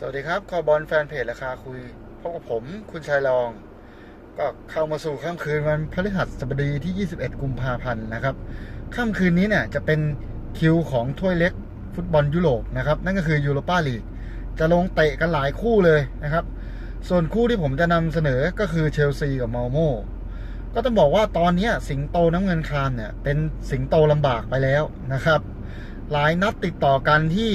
สวัสดีครับคอบอลแฟนเพจราคาคุยพบกับผมคุณชายรอง ก็เข้ามาสู่ค่ำคืนวันพฤหัสบดีที่ 21 กุมภาพันธ์นะครับค่ำคืนนี้เนี่ยจะเป็นคิวของถ้วยเล็กฟุตบอลยุโรปนะครับนั่นก็คือยูโรปาลีกจะลงเตะกันหลายคู่เลยนะครับ ส่วนคู่ที่ผมจะนำเสนอก็คือเชลซีกับมาโมก็ต้องบอกว่าตอนนี้สิงโตน้ำเงินคามเนี่ยเป็นสิงโตลำบากไปแล้วนะครับ หลายนัดติดต่อกันที่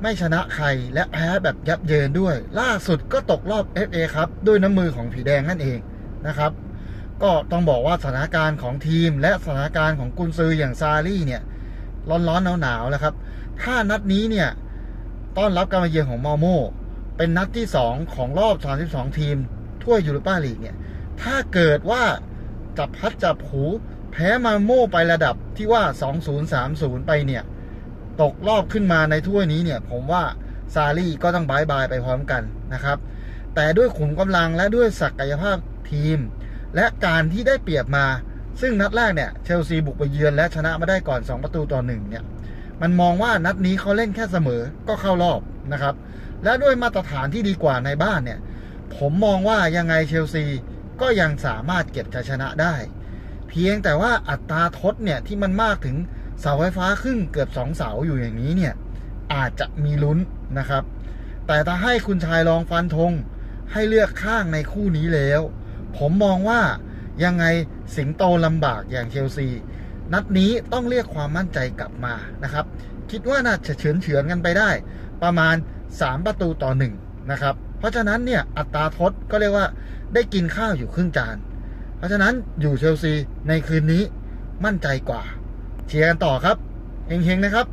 ไม่ชนะใครและแพ้แบบยับเยินด้วย ล่าสุดก็ตกรอบ FA ครับ ด้วยน้ำมือของผีแดงนั่นเองนะครับ ก็ต้องบอกว่าสถานการณ์ของทีม และสถานการณ์ของกุนซืออย่างซารี่เนี่ย ร้อนๆหนาวๆแล้วครับ ถ้านัดนี้เนี่ย ต้อนรับการมาเยือนของมอโมเป็นนัดที่ 2 ของรอบ 32 ทีม ทั่วยูโรปาลีกเนี่ย ถ้าเกิดว่าจับพัดจับหูแพ้มาโม่ไประดับที่ว่า 2030 ไปเนี่ย ตกรอบขึ้นมาในถ้วยนี้เนี่ย ผมว่าซารี่ก็ต้องบายบายไปพร้อมกันนะครับ แต่ด้วยขุมกำลังและด้วยศักยภาพทีม และการที่ได้เปรียบมา ซึ่งนัดแรกเนี่ยเชลซีบุกไปเยือนและชนะมาได้ก่อน 2 ประตูต่อหนึ่งเนี่ย มันมองว่านัดนี้เขาเล่นแค่เสมอก็เข้ารอบนะครับ และด้วยมาตรฐานที่ดีกว่าในบ้านเนี่ย ผมมองว่ายังไงเชลซีก็ยังสามารถเก็บชัยชนะได้ เพียงแต่ว่าอัตราทดเนี่ยที่มันมากถึง เสาไฟฟ้าครึ่งเกือบสองเสาอยู่อย่างนี้เนี่ยอาจจะมีลุ้นนะครับ แต่ถ้าให้คุณชายลองฟันธงให้เลือกข้างในคู่นี้แล้ว ผมมองว่ายังไงสิงโตลำบากอย่างเชลซี นัดนี้ต้องเรียกความมั่นใจกลับมานะครับ คิดว่าน่าจะเฉือนเฉือนกันไปได้ ประมาณ 3 ประตูต่อ1นะครับ เพราะฉะนั้นเนี่ยอัตราทดก็เรียกว่าได้กินข้าวอยู่ครึ่งจาน เพราะฉะนั้นอยู่เชลซีในคืนนี้มั่นใจกว่า เชียร์กันต่อครับเฮงๆนะครับ